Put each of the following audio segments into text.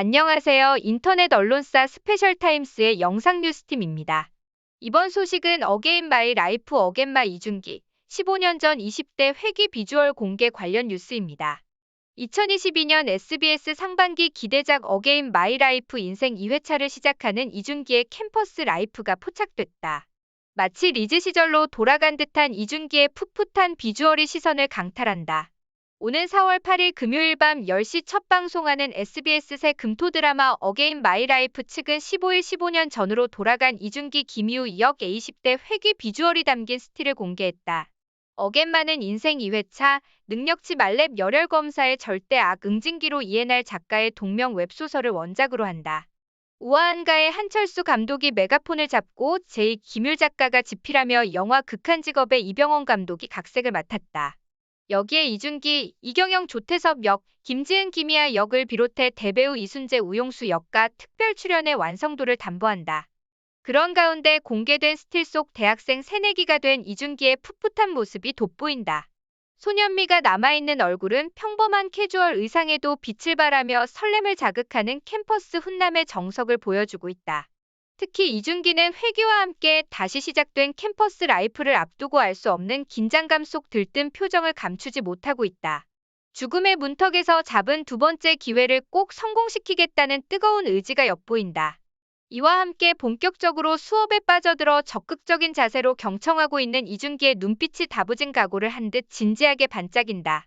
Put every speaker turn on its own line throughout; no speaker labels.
안녕하세요. 인터넷 언론사 스페셜타임스의 영상 뉴스팀입니다. 이번 소식은 어게인 마이 라이프 어겐마 이준기 15년 전 20대 회기 비주얼 공개 관련 뉴스입니다. 2022년 SBS 상반기 기대작 어게인 마이 라이프 인생 2회차를 시작하는 이준기의 캠퍼스 라이프가 포착됐다. 마치 리즈 시절로 돌아간 듯한 이준기의 풋풋한 비주얼이 시선을 강탈한다. 오는 4월 8일 금요일 밤 10시 첫 방송하는 SBS 새 금토 드라마 어게인 마이 라이프 측은 15일 15년 전으로 돌아간 이준기 김희우 역 A10대 회귀 비주얼이 담긴 스틸을 공개했다. 어겐마는 인생 2회차 능력치 말렙 열혈 검사의 절대 악 응징기로 이해날 작가의 동명 웹소설을 원작으로 한다. 우아한가의 한철수 감독이 메가폰을 잡고 제2 김율 작가가 집필하며 영화 극한 직업의 이병헌 감독이 각색을 맡았다. 여기에 이준기, 이경영 조태섭 역, 김지은 김희아 역을 비롯해 대배우 이순재 우용수 역과 특별 출연의 완성도를 담보한다. 그런 가운데 공개된 스틸 속 대학생 새내기가 된 이준기의 풋풋한 모습이 돋보인다. 소년미가 남아있는 얼굴은 평범한 캐주얼 의상에도 빛을 발하며 설렘을 자극하는 캠퍼스 훈남의 정석을 보여주고 있다. 특히 이준기는 회귀와 함께 다시 시작된 캠퍼스 라이프를 앞두고 알 수 없는 긴장감 속 들뜬 표정을 감추지 못하고 있다. 죽음의 문턱에서 잡은 두 번째 기회를 꼭 성공시키겠다는 뜨거운 의지가 엿보인다. 이와 함께 본격적으로 수업에 빠져들어 적극적인 자세로 경청하고 있는 이준기의 눈빛이 다부진 각오를 한 듯 진지하게 반짝인다.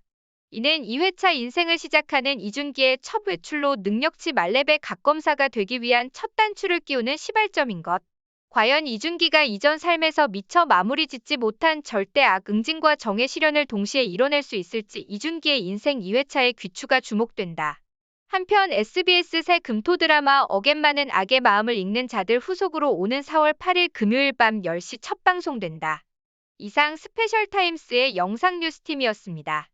이는 2회차 인생을 시작하는 이준기의 첫 외출로 능력치 말렙의 각검사가 되기 위한 첫 단추를 끼우는 시발점인 것. 과연 이준기가 이전 삶에서 미처 마무리 짓지 못한 절대 악 응징과 정의 실현을 동시에 이뤄낼 수 있을지 이준기의 인생 2회차의 귀추가 주목된다. 한편 SBS 새 금토 드라마 어겐마는 악의 마음을 읽는 자들 후속으로 오는 4월 8일 금요일 밤 10시 첫 방송된다. 이상 스페셜타임스의 영상 뉴스팀이었습니다.